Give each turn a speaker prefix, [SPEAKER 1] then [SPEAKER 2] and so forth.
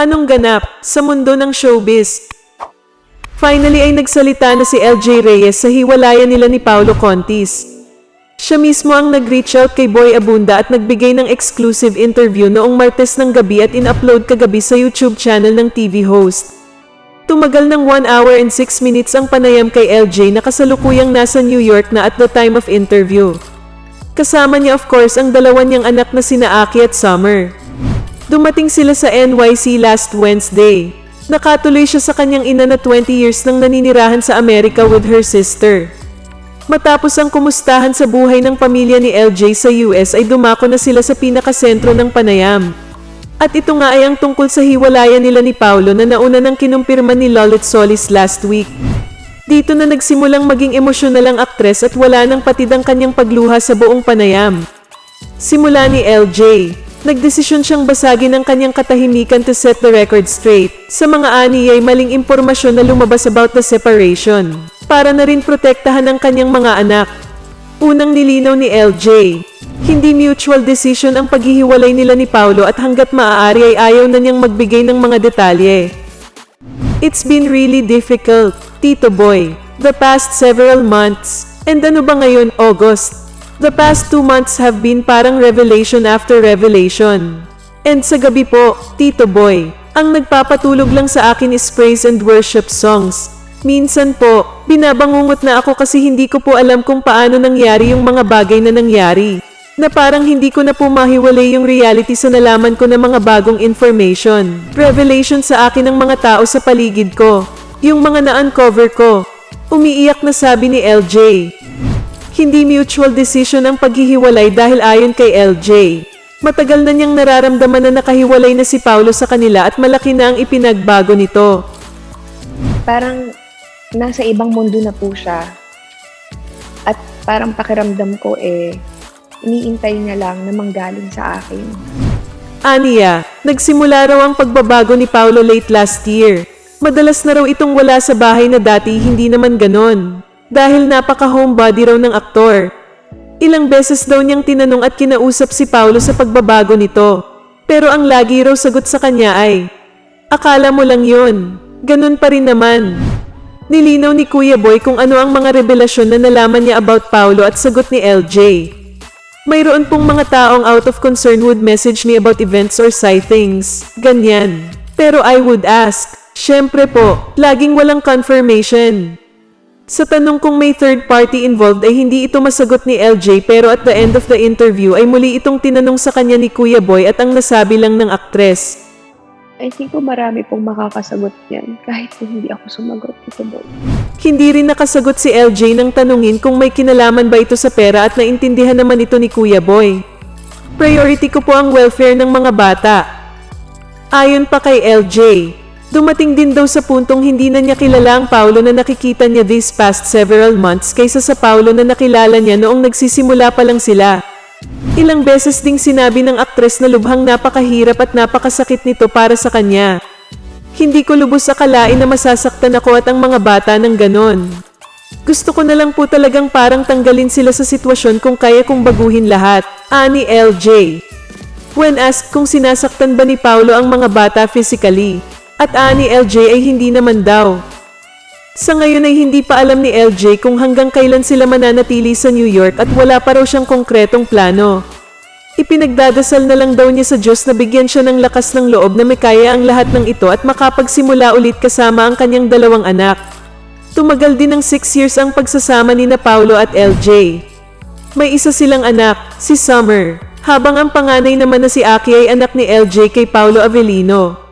[SPEAKER 1] Anong ganap sa mundo ng showbiz? Finally ay nagsalita na si LJ Reyes sa hiwalayan nila ni Paolo Contis. Siya mismo ang nag-reach out kay Boy Abunda at nagbigay ng exclusive interview noong Martes ng gabi at in-upload kagabi sa YouTube channel ng TV host. Tumagal ng 1 hour and 6 minutes ang panayam kay LJ na kasalukuyang nasa New York na at the time of interview. Kasama niya of course ang dalawa niyang anak na sina Aki at Summer. Dumating sila sa NYC last Wednesday. Nakatuloy siya sa kanyang ina na 20 years nang naninirahan sa Amerika with her sister. Matapos ang kumustahan sa buhay ng pamilya ni LJ sa US ay dumako na sila sa pinakasentro ng panayam. At ito nga ay ang tungkol sa hiwalayan nila ni Paulo na nauna ng kinumpirma ni Lolit Solis last week. Dito na nagsimulang maging emosyonal ang aktres at wala nang patid ang kanyang pagluha sa buong panayam. Simula ni LJ, nagdesisyon siyang basagin ang kanyang katahimikan to set the record straight. Sa mga ani ay maling impormasyon na lumabas about the separation. Para na rin protektahan ang kanyang mga anak. Unang nilinaw ni LJ, hindi mutual decision ang paghihiwalay nila ni Paulo at hanggat maaari ay ayaw na niyang magbigay ng mga detalye. It's been really difficult, Tito Boy, the past several months. And ano ba ngayon, August? The past two months have been parang revelation after revelation. And sa gabi po, Tito Boy, ang nagpapatulog lang sa akin is praise and worship songs. Minsan po, binabangungot na ako kasi hindi ko po alam kung paano nangyari yung mga bagay na nangyari. Na parang hindi ko na po mahiwalay yung reality sa nalaman ko ng mga bagong information. Revelation sa akin ng mga tao sa paligid ko. Yung mga na-uncover ko. Umiiyak na sabi ni LJ. Hindi mutual decision ang paghihiwalay dahil ayon kay LJ. Matagal na niyang nararamdaman na nakahiwalay na si Paulo sa kanila at malaki na ang ipinagbago nito.
[SPEAKER 2] parang nasa ibang mundo na po siya. At parang pakiramdam ko eh, iniintay niya lang na manggaling sa akin.
[SPEAKER 1] Aniya, nagsimula raw ang pagbabago ni Paulo late last year. Madalas na raw itong wala sa bahay na dati hindi naman ganon. Dahil napaka-homebody raw ng aktor. Ilang beses daw niyang tinanong at kinausap si Paulo sa pagbabago nito. Pero ang lagi raw sagot sa kanya ay, Akala mo lang yun. Ganun pa rin naman. Nilinaw ni Kuya Boy kung ano ang mga revelasyon na nalaman niya about Paulo at sagot ni LJ. Mayroon pong mga taong out of concern would message me about events or sightings. Ganyan. Pero I would ask, syempre po, laging walang confirmation. Sa tanong kung may third party involved ay hindi ito masagot ni LJ pero at the end of the interview ay muli itong tinanong sa kanya ni Kuya Boy at ang nasabi lang ng aktres.
[SPEAKER 2] I think po marami pong makakasagot yan kahit po hindi ako sumagot ito doon.
[SPEAKER 1] Hindi rin nakasagot si LJ nang tanungin kung may kinalaman ba ito sa pera at naintindihan naman ito ni Kuya Boy. Priority ko po ang welfare ng mga bata. Ayon pa kay LJ, dumating din daw sa puntong hindi na niya kilala ang Paulo na nakikita niya these past several months kaysa sa Paulo na nakilala niya noong nagsisimula pa lang sila. Ilang beses ding sinabi ng aktres na lubhang napakahirap at napakasakit nito para sa kanya. Hindi ko lubos akalain na masasaktan ako at ang mga bata ng ganon. Gusto ko na lang po talagang parang tanggalin sila sa sitwasyon kung kaya kong baguhin lahat. Ani LJ. When asked kung sinasaktan ba ni Paulo ang mga bata physically, at ani LJ ay hindi naman daw. Sa ngayon ay hindi pa alam ni LJ kung hanggang kailan sila mananatili sa New York at wala pa raw siyang konkretong plano. Ipinagdadasal na lang daw niya sa Diyos na bigyan siya ng lakas ng loob na may kaya ang lahat ng ito at makapagsimula ulit kasama ang kanyang dalawang anak. Tumagal din ng 6 years ang pagsasama ni na Paulo at LJ. May isa silang anak, si Summer, habang ang panganay naman na si Aki ay anak ni LJ kay Paulo Avellino.